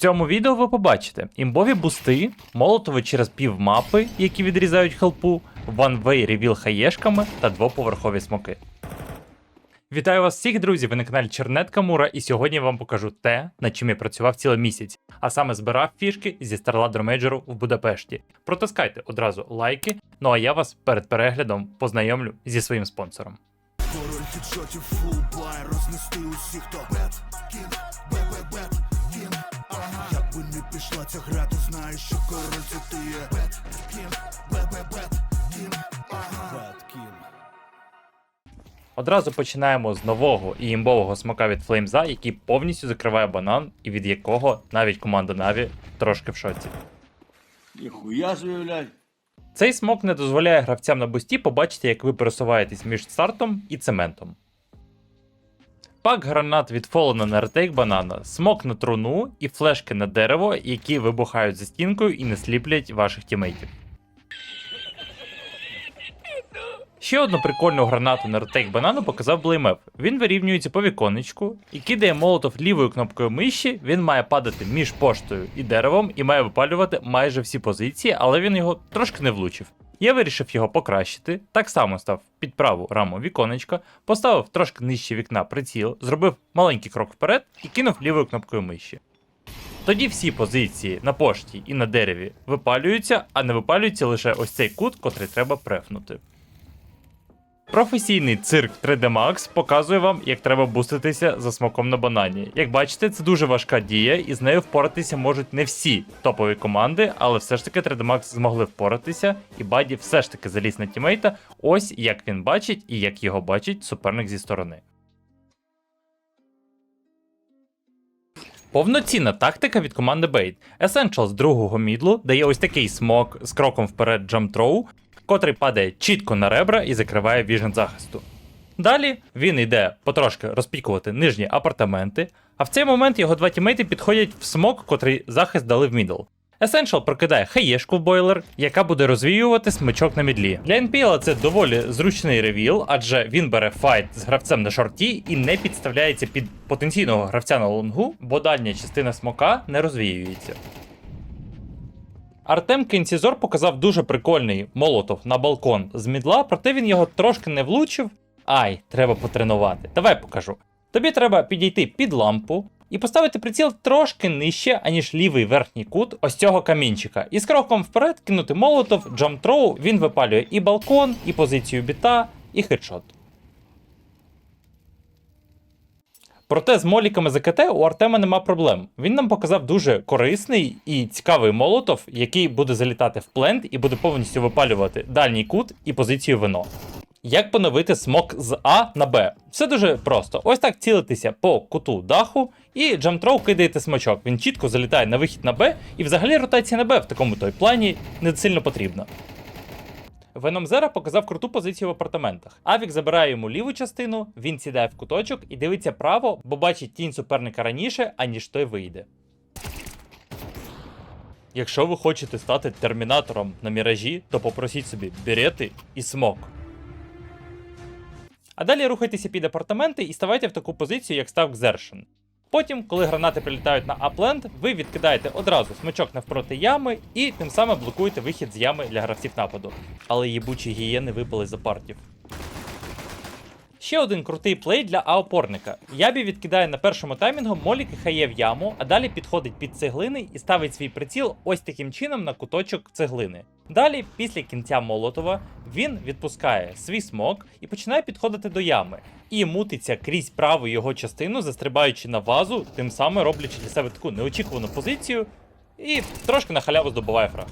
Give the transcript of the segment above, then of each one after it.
цьому відео ви побачите імбові бусти, молотови через пів мапи, які відрізають хелпу, ванвей ревіл хаєшками та двоповерхові смоки. Вітаю вас всіх, друзі! Ви на каналі Чернет Камура, і сьогодні я вам покажу те, над чим я працював цілий місяць, а саме збирав фішки зі StarLadder Major в Будапешті. Протискайте одразу лайки, ну а я вас перед переглядом познайомлю зі своїм спонсором. Король хедшотів фулбай рознести усіх хто не ця гра, ти знаєш, що король це ти є Бет, кінг, бе-бе-бет, кінг, ага Бет, кінг Одразу починаємо з нового і імбового смока від Флеймза, який повністю закриває банан, і від якого навіть команда Наві трошки в шоці. Ніхуя блядь. Цей смок не дозволяє гравцям на бусті побачити, як ви пересуваєтесь між стартом і цементом. Пак гранат від Фолена на ретейк банана, смок на труну і флешки на дерево, які вибухають за стінкою і не сліплять ваших тімейтів. Ще одну прикольну гранату на ретейк банану показав Блеймеп. Він вирівнюється по віконечку і кидає молотов лівою кнопкою миші. Він має падати між поштою і деревом і має випалювати майже всі позиції, але він його трошки не влучив. Я вирішив його покращити. Так само став під праву раму віконечка, поставив трошки нижче вікна приціл, зробив маленький крок вперед і кинув лівою кнопкою миші. Тоді всі позиції на пошті і на дереві випалюються, а не випалюється лише ось цей кут, котрий треба префнути. Професійний цирк 3D Max показує вам, як треба буститися за смоком на банані. Як бачите, це дуже важка дія, і з нею впоратися можуть не всі топові команди, але все ж таки 3D Max змогли впоратися, і Баді все ж таки заліз на тімейта, ось як він бачить і як його бачить суперник зі сторони. Повноцінна тактика від команди Bait. Essential з другого мідлу дає ось такий смок з кроком вперед throw, котрий падає чітко на ребра і закриває віжен захисту. Далі він йде потрошки розпікувати нижні апартаменти, а в цей момент його два тімейти підходять в смок, котрий захист дали в мідл. Essential прокидає хаєшку в бойлер, яка буде розвіювати смичок на мідлі. Для NPL це доволі зручний ревіл, адже він бере файт з гравцем на шорті і не підставляється під потенційного гравця на лонгу, бо дальня частина смока не розвіюється. Артем Кенцізор показав дуже прикольний молотов на балкон з мідла, проте він його трошки не влучив. Ай, треба потренувати. Давай покажу. Тобі треба підійти під лампу і поставити приціл трошки нижче, аніж лівий верхній кут ось цього камінчика. І з кроком вперед кинути молотов, джамтроу, він випалює і балкон, і позицію біта, і хедшот. Проте з моліками ЗКТ у Артема нема проблем. Він нам показав дуже корисний і цікавий молотов, який буде залітати в плент і буде повністю випалювати дальній кут і позицію вино. Як поновити смок з А на Б? Все дуже просто. Ось так цілитися по куту даху, і джамтроу кидаєте смачок. Він чітко залітає на вихід на Б, і взагалі ротація на Б в такому той плані не сильно потрібна. Веном Зера показав круту позицію в апартаментах. Авік забирає йому ліву частину, він сідає в куточок і дивиться право, бо бачить тінь суперника раніше, аніж той вийде. Якщо ви хочете стати термінатором на міражі, то попросіть собі берети і смок. А далі рухайтеся під апартаменти і ставайте в таку позицію, як став Гзершин. Потім, коли гранати прилітають на апленд, ви відкидаєте одразу смичок навпроти ями і тим самим блокуєте вихід з ями для гравців нападу. Але їбучі гієни випали за апартів. Ще один крутий плей для А-опорника. Ябі відкидає на першому таймінгу молік і хає в яму, а далі підходить під цеглини і ставить свій приціл ось таким чином на куточок цеглини. Далі, після кінця Молотова, він відпускає свій смок і починає підходити до ями. І мутиться крізь праву його частину, застрибаючи на вазу, тим самим роблячи для себе таку неочікувану позицію, і трошки на халяву здобуває фраг.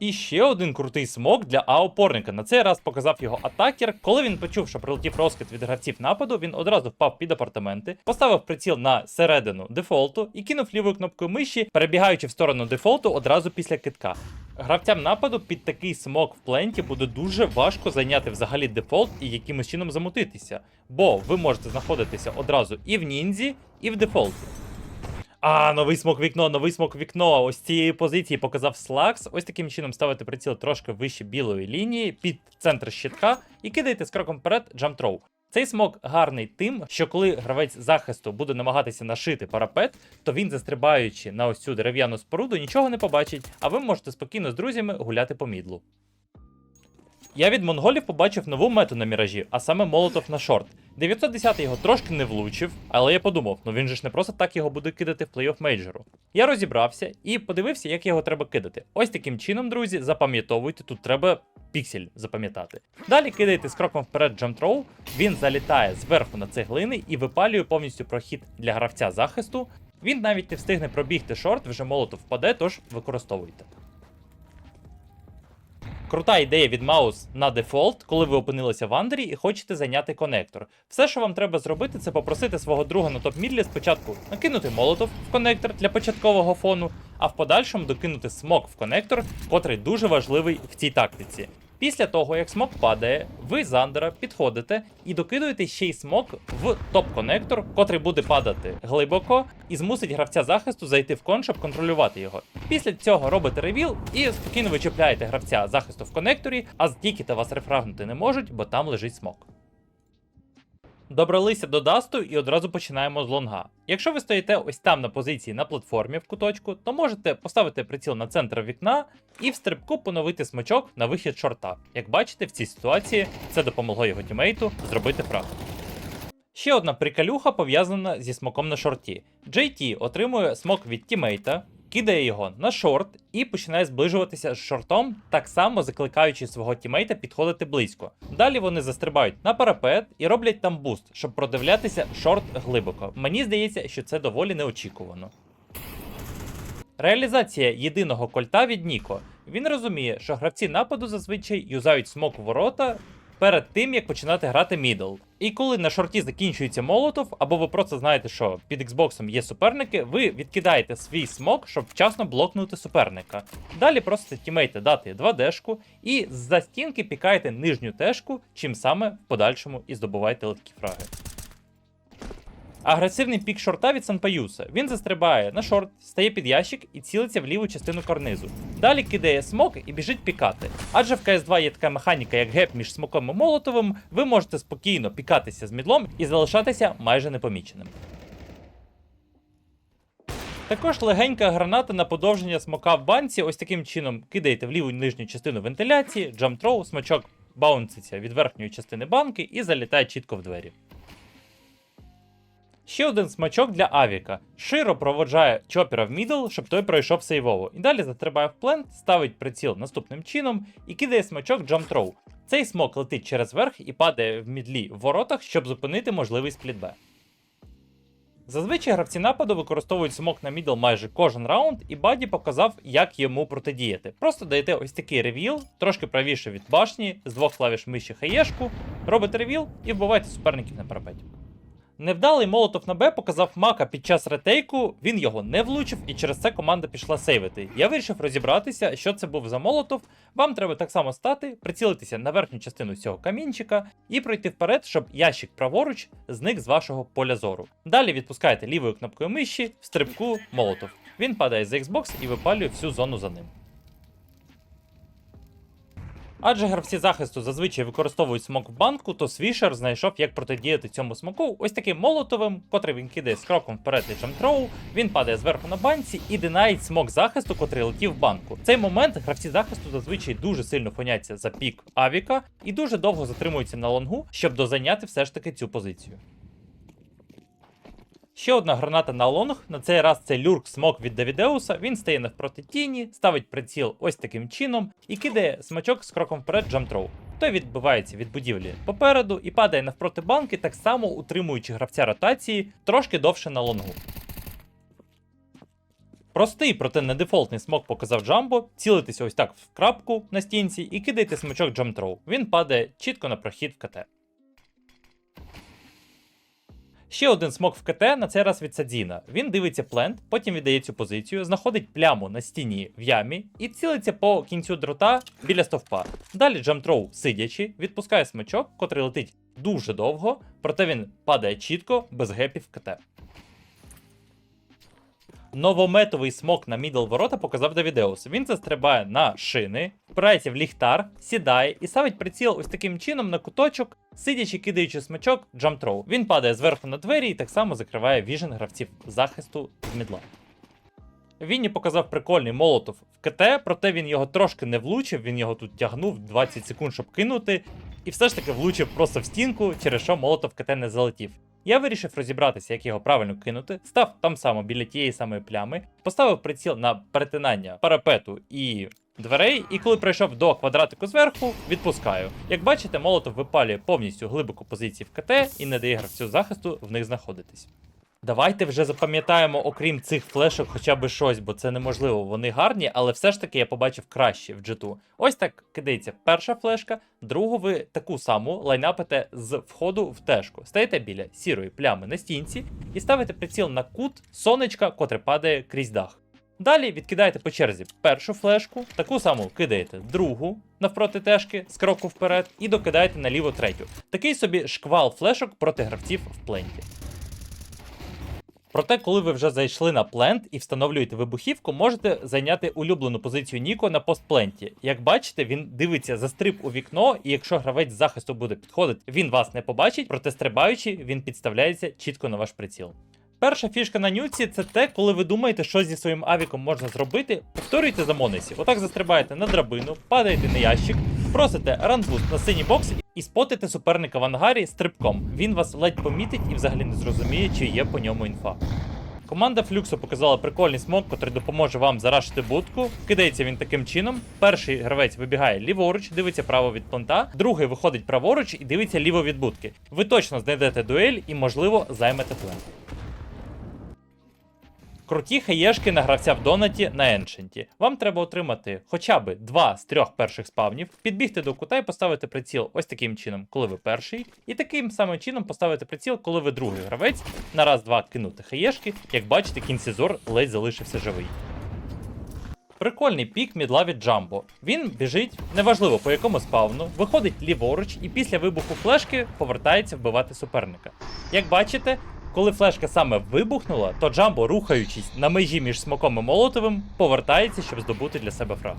І ще один крутий смок для А-опорника. На цей раз показав його атакер. Коли він почув, що прилетів розкид від гравців нападу, він одразу впав під апартаменти, поставив приціл на середину дефолту і кинув лівою кнопкою миші, перебігаючи в сторону дефолту одразу після китка. Гравцям нападу під такий смок в пленті буде дуже важко зайняти взагалі дефолт і якимось чином замутитися, бо ви можете знаходитися одразу і в ніндзі, і в дефолті. А, новий смок вікно, новий смок вікно. Ось цієї позиції показав Слакс. Ось таким чином ставите приціл трошки вище білої лінії під центр щитка і кидаєте з кроком вперед джамтроу. Цей смок гарний тим, що коли гравець захисту буде намагатися нашити парапет, то він, застрибаючи на ось цю дерев'яну споруду, нічого не побачить, а ви можете спокійно з друзями гуляти по мідлу. Я від монголів побачив нову мету на міражі, а саме молотов на шорт. 910 його трошки не влучив, але я подумав, ну він же ж не просто так його буде кидати в плей-офф мейджору. Я розібрався і подивився, як його треба кидати. Ось таким чином, друзі, запам'ятовуйте, тут треба піксель запам'ятати. Далі кидаєте з кроком вперед джамтроу, він залітає зверху на цеглини і випалює повністю прохід для гравця захисту. Він навіть не встигне пробігти шорт, вже молотов впаде, тож використовуйте. Крута ідея від Маус на дефолт, коли ви опинилися в андері і хочете зайняти конектор. Все, що вам треба зробити, це попросити свого друга на топ-мідлі спочатку накинути молотов в конектор для початкового фону, а в подальшому докинути смок в конектор, котрий дуже важливий в цій тактиці. Після того, як смок падає, ви з андера підходите і докидуєте ще й смок в топ-конектор, котрий буде падати глибоко і змусить гравця захисту зайти в кон, щоб контролювати його. Після цього робите ревіл і спокійно вичепляєте гравця захисту в конекторі, а з вас рефрагнути не можуть, бо там лежить смок. Добралися до дасту і одразу починаємо з лонга. Якщо ви стоїте ось там на позиції на платформі в куточку, то можете поставити приціл на центр вікна і в стрибку поновити смачок на вихід шорта. Як бачите, в цій ситуації це допомогло його тімейту зробити фраг. Ще одна приколюха пов'язана зі смоком на шорті. JT отримує смок від тімейта, кидає його на шорт і починає зближуватися з шортом, так само закликаючи свого тімейта підходити близько. Далі вони застрибають на парапет і роблять там буст, щоб продивлятися шорт глибоко. Мені здається, що це доволі неочікувано. Реалізація єдиного кольта від Ніко. Він розуміє, що гравці нападу зазвичай юзають смок ворота перед тим, як починати грати мідл. І коли на шорті закінчується молотов, або ви просто знаєте, що під Xbox є суперники, ви відкидаєте свій смок, щоб вчасно блокнути суперника. Далі просите тімейте дати 2D-шку і з-за стінки пікаєте нижню тешку, чим саме в подальшому і здобуваєте легкі фраги. Агресивний пік шорта від Санпаюса. Він застрибає на шорт, стає під ящик і цілиться в ліву частину карнизу. Далі кидає смок і біжить пікати. Адже в CS2 є така механіка, як геп між смоком і молотовим, ви можете спокійно пікатися з мідлом і залишатися майже непоміченим. Також легенька граната на подовження смока в банці. Ось таким чином кидаєте в ліву нижню частину вентиляції, джамтроу, смачок баунситься від верхньої частини банки і залітає чітко в двері. Ще один смачок для Авіка. Широ проводжає чопера в мідл, щоб той пройшов сейвово. І далі застрибає в плент, ставить приціл наступним чином і кидає смачок Jump Цей смок летить через верх і падає в мідлі в воротах, щоб зупинити можливий сплітбе. Зазвичай гравці нападу використовують смок на мідл майже кожен раунд, і Баді показав, як йому протидіяти. Просто даєте ось такий ревіл, трошки правіше від башні, з двох клавіш миші хаєшку, робите ревіл і вбиваєте суперників на парапеті. Невдалий молотов на Б показав Мака під час ретейку, він його не влучив, і через це команда пішла сейвити. Я вирішив розібратися, що це був за молотов. Вам треба так само стати, прицілитися на верхню частину цього камінчика і пройти вперед, щоб ящик праворуч зник з вашого поля зору. Далі відпускаєте лівою кнопкою миші в стрибку молотов. Він падає з Xbox і випалює всю зону за ним. Адже гравці захисту зазвичай використовують смок в банку, то Свішер знайшов, як протидіяти цьому смоку ось таким молотовим, котрий він кидає з кроком вперед і джамтроу, він падає зверху на банці і динаїть смок захисту, котрий летів в банку. В цей момент гравці захисту зазвичай дуже сильно фоняться за пік Авіка і дуже довго затримуються на лонгу, щоб дозайняти все ж таки цю позицію. Ще одна граната на лонг. На цей раз це люрк смок від Давідеуса. Він стає навпроти тіні, ставить приціл ось таким чином і кидає смачок з кроком вперед джамтроу. Той відбивається від будівлі попереду і падає навпроти банки, так само утримуючи гравця ротації трошки довше на лонгу. Простий, проте не дефолтний смок показав Джамбо. Цілитися ось так в крапку на стінці і кидайте смачок джамтроу. Він падає чітко на прохід в КТ. Ще один смок в КТ, на цей раз від Садзіна. Він дивиться плент, потім віддає цю позицію, знаходить пляму на стіні в ямі і цілиться по кінцю дрота біля стовпа. Далі джамтроу, сидячи, відпускає смачок, котрий летить дуже довго, проте він падає чітко, без гепів в КТ. Новометовий смок на мідл ворота показав Давідеус. Він застрибає на шини, впирається в ліхтар, сідає і ставить приціл ось таким чином на куточок, сидячи, кидаючи смачок джамтроу. Він падає зверху на двері і так само закриває віжен гравців захисту з мідла. Вінні показав прикольний молотов в КТ, проте він його трошки не влучив, він його тут тягнув 20 секунд, щоб кинути, і все ж таки влучив просто в стінку, через що молотов в КТ не залетів. Я вирішив розібратися, як його правильно кинути, став там само біля тієї самої плями, поставив приціл на перетинання парапету і дверей, і коли прийшов до квадратику зверху, відпускаю. Як бачите, молотов випалює повністю глибоку позиції в КТ і не дає гравцю захисту в них знаходитись. Давайте вже запам'ятаємо, окрім цих флешок, хоча б щось, бо це неможливо. Вони гарні, але все ж таки я побачив краще в джиту. Ось так кидається перша флешка, другу ви таку саму лайнапите з входу в тежку. Стаєте біля сірої плями на стінці і ставите приціл на кут сонечка, котре падає крізь дах. Далі відкидаєте по черзі першу флешку, таку саму кидаєте другу навпроти тежки з кроку вперед, і докидаєте наліво третю. Такий собі шквал флешок проти гравців в пленті. Проте, коли ви вже зайшли на плент і встановлюєте вибухівку, можете зайняти улюблену позицію Ніко на постпленті. Як бачите, він дивиться за стриб у вікно, і якщо гравець з захисту буде підходити, він вас не побачить, проте стрибаючи, він підставляється чітко на ваш приціл. Перша фішка на нюці це те, коли ви думаєте, що зі своїм авіком можна зробити. Повторюйте за Монесі. Отак застрибаєте на драбину, падаєте на ящик, просите ранбуст на синій бокс і спотите суперника в ангарі стрибком. Він вас ледь помітить і взагалі не зрозуміє, чи є по ньому інфа. Команда Флюксу показала прикольний смок, котрий допоможе вам зарашити будку. Кидається він таким чином. Перший гравець вибігає ліворуч, дивиться право від понта, другий виходить праворуч і дивиться ліво від будки. Ви точно знайдете дуель і, можливо, займете плен. Круті хаєшки на гравця в донаті на еншенті. Вам треба отримати хоча б два з трьох перших спавнів, підбігти до кута і поставити приціл ось таким чином, коли ви перший, і таким самим чином поставити приціл, коли ви другий гравець, на раз-два кинути хаєшки. Як бачите, кінцезор ледь залишився живий. Прикольний пік мідла від Джамбо. Він біжить, неважливо по якому спавну, виходить ліворуч і після вибуху флешки повертається вбивати суперника. Як бачите, коли флешка саме вибухнула, то Джамбо, рухаючись на межі між смоком і молотовим, повертається, щоб здобути для себе фраг.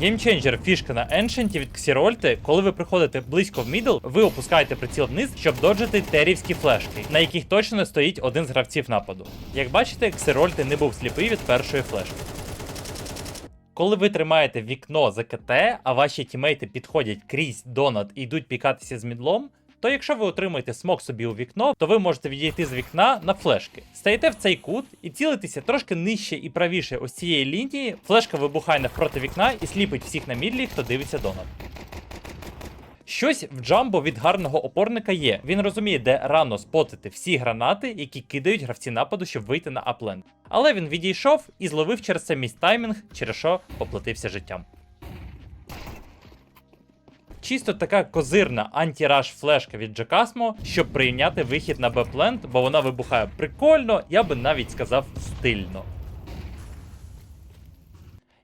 Геймченджер фішка на Еншенті від Ксірольти, коли ви приходите близько в мідл, ви опускаєте приціл вниз, щоб доджити терівські флешки, на яких точно стоїть один з гравців нападу. Як бачите, Ксірольти не був сліпий від першої флешки. Коли ви тримаєте вікно за КТ, а ваші тімейти підходять крізь донат і йдуть пікатися з мідлом, то якщо ви отримаєте смок собі у вікно, то ви можете відійти з вікна на флешки. Стаєте в цей кут і цілитеся трошки нижче і правіше ось цієї лінії. Флешка вибухає навпроти вікна і сліпить всіх на мідлі, хто дивиться донат. Щось в Джамбо від гарного опорника є. Він розуміє, де рано спотити всі гранати, які кидають гравці нападу, щоб вийти на апленд. Але він відійшов і зловив через це місь таймінг, через що поплатився життям. Чисто така козирна антіраж флешка від Джакасмо, щоб прийняти вихід на Б-плент, бо вона вибухає прикольно, я би навіть сказав стильно.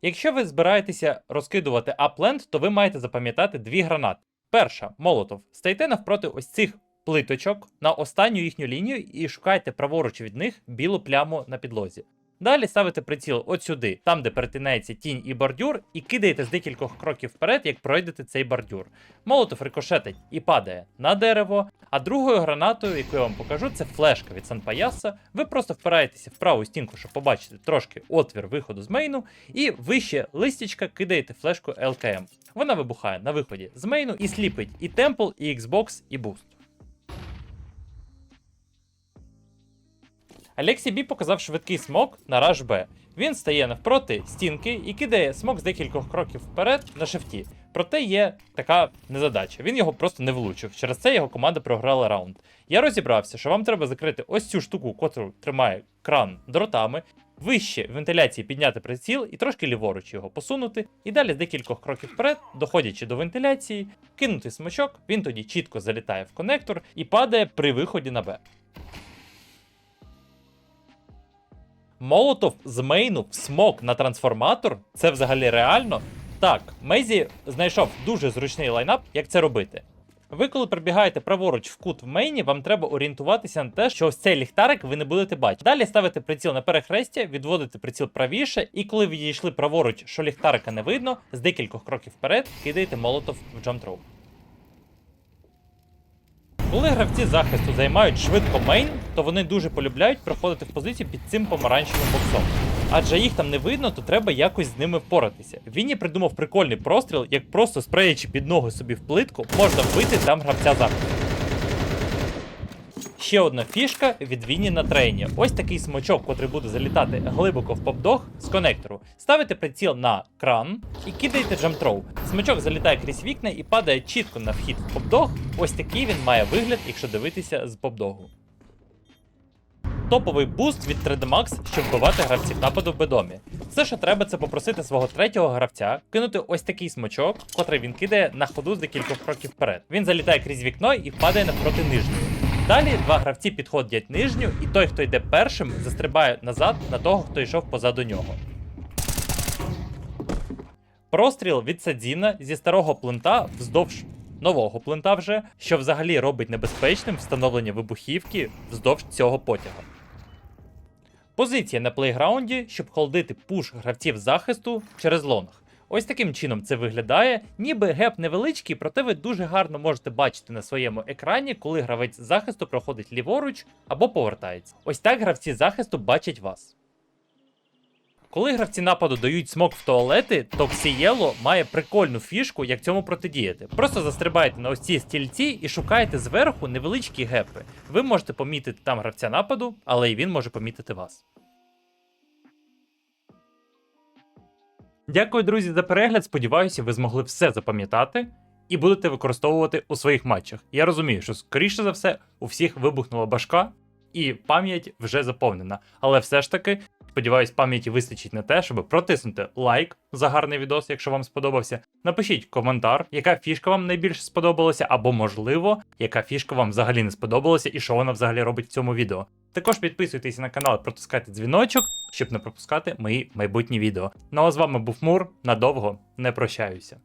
Якщо ви збираєтеся розкидувати апленд, то ви маєте запам'ятати дві гранати. Перша молотов. Стайте навпроти ось цих плиточок на останню їхню лінію і шукайте праворуч від них білу пляму на підлозі. Далі ставите приціл от сюди, там де перетинається тінь і бордюр, і кидаєте з декількох кроків вперед, як пройдете цей бордюр. Молотов рикошетить і падає на дерево. А другою гранатою, яку я вам покажу, це флешка від Санпаяса. Ви просто впираєтеся в праву стінку, щоб побачити трошки отвір виходу з мейну, і вище листячка кидаєте флешку LKM. Вона вибухає на виході з мейну і сліпить і темпл, і Xbox, і буст. Алексій Бі показав швидкий смок на Rush B. Він стає навпроти стінки і кидає смок з декількох кроків вперед на шифті. Проте є така незадача. Він його просто не влучив. Через це його команда програла раунд. Я розібрався, що вам треба закрити ось цю штуку, котру тримає кран дротами, вище вентиляції підняти приціл і трошки ліворуч його посунути. І далі з декількох кроків вперед, доходячи до вентиляції, кинути смачок, він тоді чітко залітає в конектор і падає при виході на Б. Молотов з мейну в смок на трансформатор це взагалі реально? Так, Мейзі знайшов дуже зручний лайнап, як це робити. Ви, коли прибігаєте праворуч в кут в мейні, вам треба орієнтуватися на те, що ось цей ліхтарик ви не будете бачити. Далі ставите приціл на перехрестя, відводите приціл правіше, і коли відійшли праворуч, що ліхтарика не видно, з декількох кроків вперед кидаєте молотов в джамтроу. Коли гравці захисту займають швидко мейн, то вони дуже полюбляють проходити в позиції під цим помаранчевим боксом. Адже їх там не видно, то треба якось з ними впоратися. і придумав прикольний простріл, як просто спреючи під ноги собі в плитку, можна вбити там гравця захисту. Ще одна фішка від Вінні на трейні. Ось такий смочок, котрий буде залітати глибоко в попдог з конектору. Ставите приціл на кран і кидаєте джамтроу. Смочок залітає крізь вікна і падає чітко на вхід в попдог. Ось такий він має вигляд, якщо дивитися з попдогу. Топовий буст від 3D Max, щоб вбивати гравців нападу в бедомі. Все, що треба, це попросити свого третього гравця кинути ось такий смочок, котрий він кидає на ходу з декількох кроків вперед. Він залітає крізь вікно і падає навпроти нижньої. Далі два гравці підходять нижню, і той, хто йде першим, застрибає назад на того, хто йшов позаду нього. Простріл від Садзіна зі старого плента вздовж нового плента вже, що взагалі робить небезпечним встановлення вибухівки вздовж цього потяга. Позиція на плейграунді, щоб холдити пуш гравців захисту через лонг. Ось таким чином це виглядає, ніби геп невеличкий, проте ви дуже гарно можете бачити на своєму екрані, коли гравець захисту проходить ліворуч або повертається. Ось так гравці захисту бачать вас. Коли гравці нападу дають смок в туалети, то Xielo має прикольну фішку, як цьому протидіяти. Просто застрибаєте на ось ці стільці і шукаєте зверху невеличкі гепи. Ви можете помітити там гравця нападу, але й він може помітити вас. Дякую, друзі, за перегляд. Сподіваюся, ви змогли все запам'ятати і будете використовувати у своїх матчах. Я розумію, що скоріше за все у всіх вибухнула башка, і пам'ять вже заповнена. Але все ж таки, сподіваюсь, пам'яті вистачить на те, щоб протиснути лайк за гарний відос, якщо вам сподобався. Напишіть коментар, яка фішка вам найбільше сподобалася, або, можливо, яка фішка вам взагалі не сподобалася і що вона взагалі робить в цьому відео. Також підписуйтесь на канал, протискайте дзвіночок, щоб не пропускати мої майбутні відео. Ну а з вами був Мур. Надовго не прощаюся.